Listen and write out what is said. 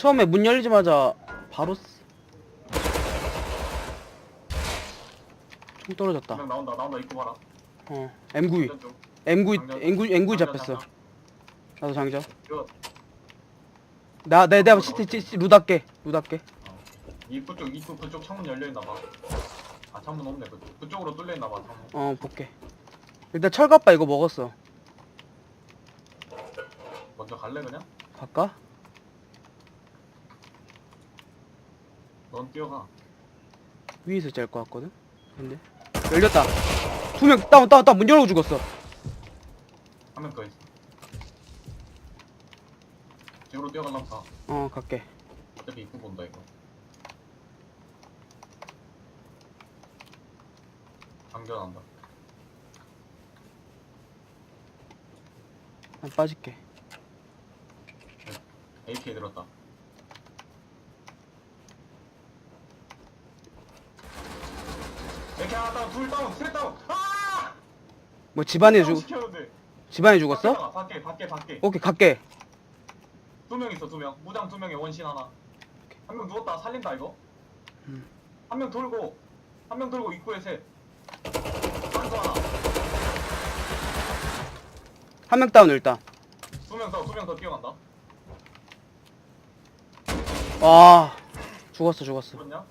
처음에 문 열리자마자 바로 쓰... 총 떨어졌다 그냥 나온다 나온다 입고 봐라 어 M92 장전 중. M9 장전. M9 M9 장전, 잡혔어 장전. 나도 장전 이거 나 내, 내가 시티 시티 루답게 루답게 입구 쪽 입구 그쪽 창문 열려 있나 봐. 아 창문 없네 그쪽. 그쪽으로 뚫려 있나 봐 창문. 어 볼게 일단 철갑바 이거 먹었어 먼저 갈래 그냥? 갈까? 넌 뛰어가. 위에서 짤 것 같거든 근데 열렸다 두 명 다운 다운 다운 문 열고 죽었어 한명더 있어. 집으로 뛰어갈라면 가. 어 갈게 어차피 입구 본다 이거. 장전한다. 난 빠질게 AK 들었다. 이렇게 하나 다운, 둘 다운, 셋 다운. 아! 뭐 집안에 죽 시켰는데. 집안에 밖에 죽었어? 나가, 밖에, 밖에, 밖에. 오케이 갈게 두 명 있어, 두 명. 무장 두 명에 원신 하나. 한 명 누웠다, 살린다 이거. 음. 한 명 돌고, 한 명 돌고 입구에 셋. 한수 하나. 한 명 다운 일단 두명 더, 두 명 더 뛰어간다. 와 죽었어 죽었어 죽었냐?